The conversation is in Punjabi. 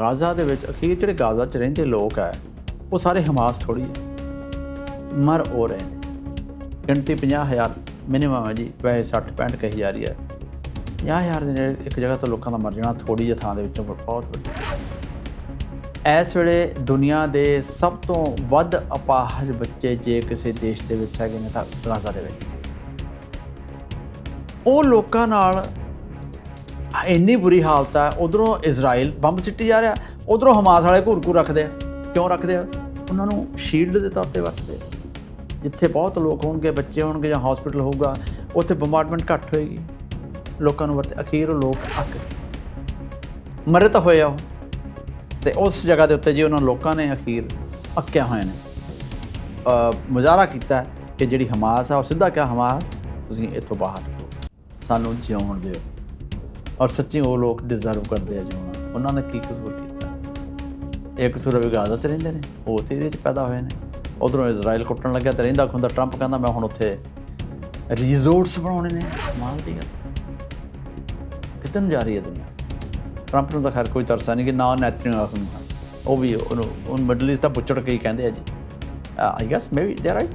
ਗਾਜ਼ਾ ਦੇ ਵਿੱਚ, ਅਖੀਰ ਜਿਹੜੇ ਗਾਜ਼ਾ 'ਚ ਰਹਿੰਦੇ ਲੋਕ ਹੈ ਉਹ ਸਾਰੇ ਹਮਾਸ ਥੋੜੀ ਹੈ ਮਰ ਹੋ ਰਹੇ ਨੇ। ਗਿਣਤੀ 50000 ਮਿਨੀਮਮ ਹੈ ਜੀ ਵੈਸੇ 60 65 ਕਹੀ ਜਾ ਰਹੀ ਹੈ 50000 ਦੇ ਨੇੜੇ ਇੱਕ ਜਗ੍ਹਾ ਤੋਂ ਲੋਕਾਂ ਦਾ ਮਰ ਜਾਣਾ ਥੋੜੀ ਜਿਹੀ ਥਾਂ ਦੇ ਵਿੱਚੋਂ ਬਹੁਤ ਵੱਡੀ। ਇਸ ਵੇਲੇ ਦੁਨੀਆ ਦੇ ਸਭ ਤੋਂ ਵੱਧ ਅਪਾਹਜ ਬੱਚੇ ਜੇ ਕਿਸੇ ਦੇਸ਼ ਦੇ ਵਿੱਚ ਹੈਗੇ ਨੇ ਤਾਂ ਗਾਜ਼ਾ ਦੇ ਵਿੱਚ। ਉਹ ਲੋਕਾਂ ਨਾਲ ਇੰਨੀ ਬੁਰੀ ਹਾਲਤ ਹੈ ਉਧਰੋਂ ਇਜ਼ਰਾਈਲ ਬੰਬ ਸਿੱਟੀ ਜਾ ਰਿਹਾ, ਉਧਰੋਂ ਹਮਾਸ ਵਾਲੇ ਘੂਰ ਘੂਰ ਰੱਖਦੇ ਆ। ਕਿਉਂ ਰੱਖਦੇ ਆ? ਉਹਨਾਂ ਨੂੰ ਸ਼ੀਲਡ ਦੇ ਤੌਰ ਤੇ ਵਰਤਦੇ ਜਿੱਥੇ ਬਹੁਤ ਲੋਕ ਹੋਣਗੇ, ਬੱਚੇ ਹੋਣਗੇ ਜਾਂ ਹਸਪੀਟਲ ਹੋਊਗਾ, ਉੱਥੇ ਬੰਬਾਰਡਮੈਂਟ ਘੱਟ ਹੋਏਗੀ। ਲੋਕਾਂ ਨੂੰ ਵਰਤੇ, ਅਖੀਰ ਉਹ ਲੋਕ ਅੱਕ ਗਏ। ਮਰੇ ਤਾਂ ਹੋਏ ਆ ਉਹ। ਤੇ ਉਸ ਜਗ੍ਹਾ ਦੇ ਉੱਤੇ ਜੀ ਉਹਨਾਂ ਲੋਕਾਂ ਨੇ ਅਖੀਰ ਅੱਕਿਆ ਹੋਏ ਨੇ। ਮੁਜ਼ਾਹਰਾ ਕੀਤਾ ਕਿ ਜਿਹੜੀ ਹਮਾਸ ਆ, ਉਹ ਸਿੱਧਾ ਕਿਹਾ, ਹਮਾਸ, ਤੁਸੀਂ ਇੱਥੋਂ ਬਾਹਰ ਸਾਨੂੰ ਜਿਉਣ ਦਿਓ। ਔਰ ਸੱਚੀ ਉਹ ਲੋਕ ਡਿਜ਼ਰਵ ਕਰਦੇ ਆ ਜਿਉਣਾ। ਉਹਨਾਂ ਨੇ ਕੀ ਕਸੂਰ ਕੀਤਾ? ਇੱਕ ਕਸੂਰ ਗਾਜ਼ਾ 'ਚ ਰਹਿੰਦੇ ਨੇ ਉਸ ਉਸੇ 'ਚ ਪੈਦਾ ਹੋਏ ਨੇ। ਉਧਰੋਂ ਇਜ਼ਰਾਈਲ ਕੁੱਟਣ ਲੱਗਿਆ ਤੇ ਰਹਿੰਦਾ ਖੁੰਦਾ ਟਰੰਪ ਕਹਿੰਦਾ, ਮੈਂ ਹੁਣ ਉੱਥੇ ਰਿਜ਼ੋਰਟਸ ਬਣਾਉਣੇ ਨੇ। ਕਮਾਲ ਦੀ ਗੱਲ। ਕਿੱਧਰ ਜਾ ਰਹੀ ਹੈ ਦੁਨੀਆ? ਟਰੰਪ ਨੂੰ ਤਾਂ ਖੈਰ ਕੋਈ ਤਰਸਾ ਨਹੀਂ ਕਿ ਨਾ ਨੈਤਨਿਆਹੂ ਹੁੰਦਾ। ਉਹ ਵੀ ਉਹਨੂੰ, ਉਹ ਮਿਡਲ ਈਸਟ ਦਾ ਬੁੱਚੜ ਕਈ ਕਹਿੰਦੇ ਆ ਜੀ। I guess maybe the right